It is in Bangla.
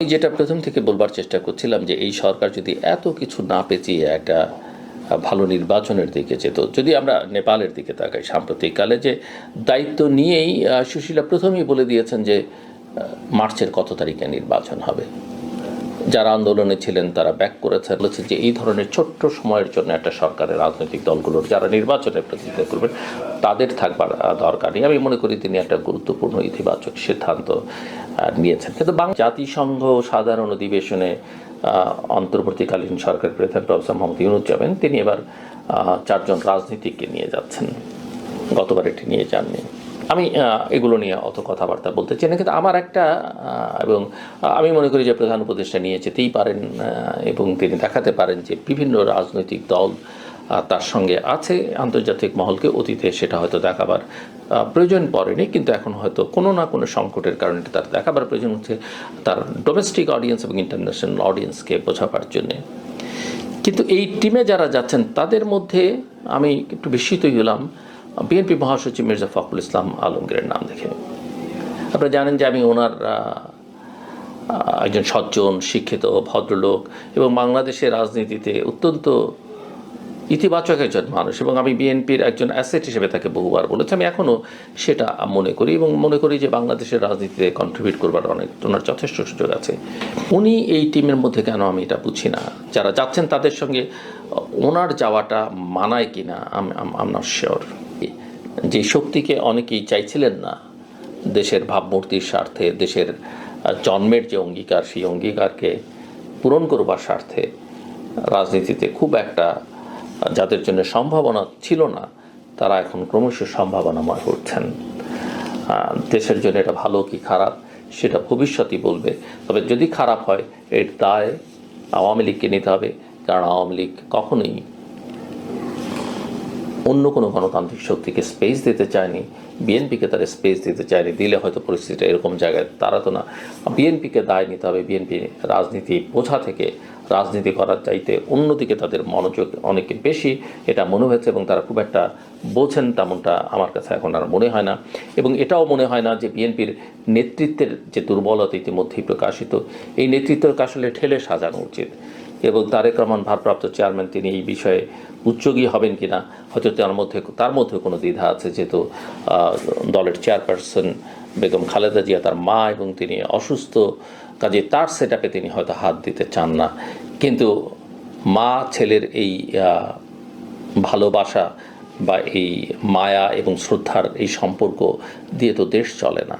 যেটা প্রথম থেকে বলবার চেষ্টা করছিলাম যে এই সরকার যদি এত কিছু না পেঁচিয়ে একটা ভালো নির্বাচনের দিকে যেত, যদি আমরা নেপালের দিকে তাকাই, সাম্প্রতিককালে যে দায়িত্ব নিয়েই সুশীলা প্রথমেই বলে দিয়েছেন যে মার্চের কত তারিখে নির্বাচন হবে। যারা আন্দোলনে ছিলেন, তারা ব্যাক করেছেন। বলেছেন যে, এই ধরনের ছোট্ট সময়ের জন্য একটা সরকারের রাজনৈতিক দলগুলোর যারা নির্বাচনে প্রতিনিধিত্ব করবেন, তাদের থাকবার দরকার নেই। আমি মনে করি তিনি একটা গুরুত্বপূর্ণ ইতিবাচক সিদ্ধান্ত নিয়েছেন। কিন্তু বাং জাতিসংঘ সাধারণ অধিবেশনে অন্তর্বর্তীকালীন সরকার প্রধান প্রফেসর মোহাম্মদ ইউনুস যাবেন। তিনি এবার চারজন রাজনীতিককে নিয়ে যাচ্ছেন। গতবার এটি নিয়ে যাননি। আমি এগুলো নিয়ে অত কথাবার্তা বলতে চাই না, কিন্তু আমার একটা এবং আমি মনে করি যে প্রধান উপদেষ্টা নিয়ে যেতেই পারেন এবং তিনি দেখাতে পারেন যে বিভিন্ন রাজনৈতিক দল তার সঙ্গে আছে, আন্তর্জাতিক মহলকে অতীতে সেটা হয়তো দেখাবার প্রয়োজন পড়েনি, কিন্তু এখন হয়তো কোনো না কোনো সংকটের কারণে তার দেখাবার প্রয়োজন হচ্ছে, তার ডোমেস্টিক অডিয়েন্স এবং ইন্টারন্যাশনাল অডিয়েন্সকে বোঝাবার জন্যে। কিন্তু এই টিমে যারা যাচ্ছেন, তাদের মধ্যে আমি একটু বিস্মিতই হলাম বিএনপি মহাসচিব মির্জা ফখরুল ইসলাম আলমগীরের নাম দেখে আপনারা জানেন যে আমি ওনার একজন সজ্জন, শিক্ষিত, ভদ্রলোক এবং বাংলাদেশের রাজনীতিতে অত্যন্ত ইতিবাচক একজন মানুষ এবং আমি বিএনপির একজন অ্যাসেট হিসেবে তাকে বহুবার বলেছি। আমি এখনও সেটা মনে করি এবং মনে করি যে বাংলাদেশের রাজনীতিতে কন্ট্রিবিউট করবার অনেক, ওনার যথেষ্ট সুযোগ আছে। উনি এই টিমের মধ্যে কেন আমি এটা বুঝি না? যারা যাচ্ছেন তাদের সঙ্গে ওনার যাওয়াটা মানায় কি না আম আমার শিওর যে শক্তিকে অনেকেই চাইছিলেন না, দেশের ভাবমূর্তির স্বার্থে, দেশের জন্মের যে অঙ্গীকার, সেই অঙ্গীকারকে পূরণ করবার স্বার্থে রাজনীতিতে খুব একটা যাদের জন্য সম্ভাবনা ছিল না, তারা এখন ক্রমশ সম্ভাবনাময় করছেন দেশের জন্য এটা ভালো কি খারাপ, সেটা ভবিষ্যতই বলবে। তবে যদি খারাপ হয়, এর দায় আওয়ামী লীগকে নিতে হবে, কারণ আওয়ামী লীগ কখনোই অন্য কোনো গণতান্ত্রিক শক্তিকে স্পেস দিতে চায়নি বিএনপিকে তারা স্পেস দিতে চায়নি, দিলে হয়তো পরিস্থিতিটা এরকম জায়গায় তারা তো না বিএনপিকে দায় নিতে হবে বিএনপি রাজনীতি বোঝা থেকে, রাজনীতি করার চাইতে অন্যদিকে তাদের মনোযোগ অনেক বেশি। এটা মনে হয়েছে এবং তারা খুব একটা বোঝেন তেমনটা আমার কাছে এখন আর মনে হয় না। এবং এটাও মনে হয় না যে বিএনপির নেতৃত্বের যে দুর্বলতা ইতিমধ্যেই প্রকাশিত, এই নেতৃত্বকে আসলে ঠেলে সাজানো উচিত। এবং তারেক রহমান ভারপ্রাপ্ত চেয়ারম্যান, তিনি এই বিষয়ে উচ্চগী হবেন কিনা, হয়তো তার মধ্যে তার মধ্যে কোনো দ্বিধা আছে, যেহেতু দলের চেয়ারপারসন বেগম খালেদা জিয়া তার মা এবং তিনি অসুস্থ, কাজে তার সেট তিনি হয়তো হাত দিতে চান না। কিন্তু মা, ছেলের এই ভালোবাসা বা এই মায়া এবং শ্রদ্ধার এই সম্পর্ক দিয়ে তো দেশ চলে না।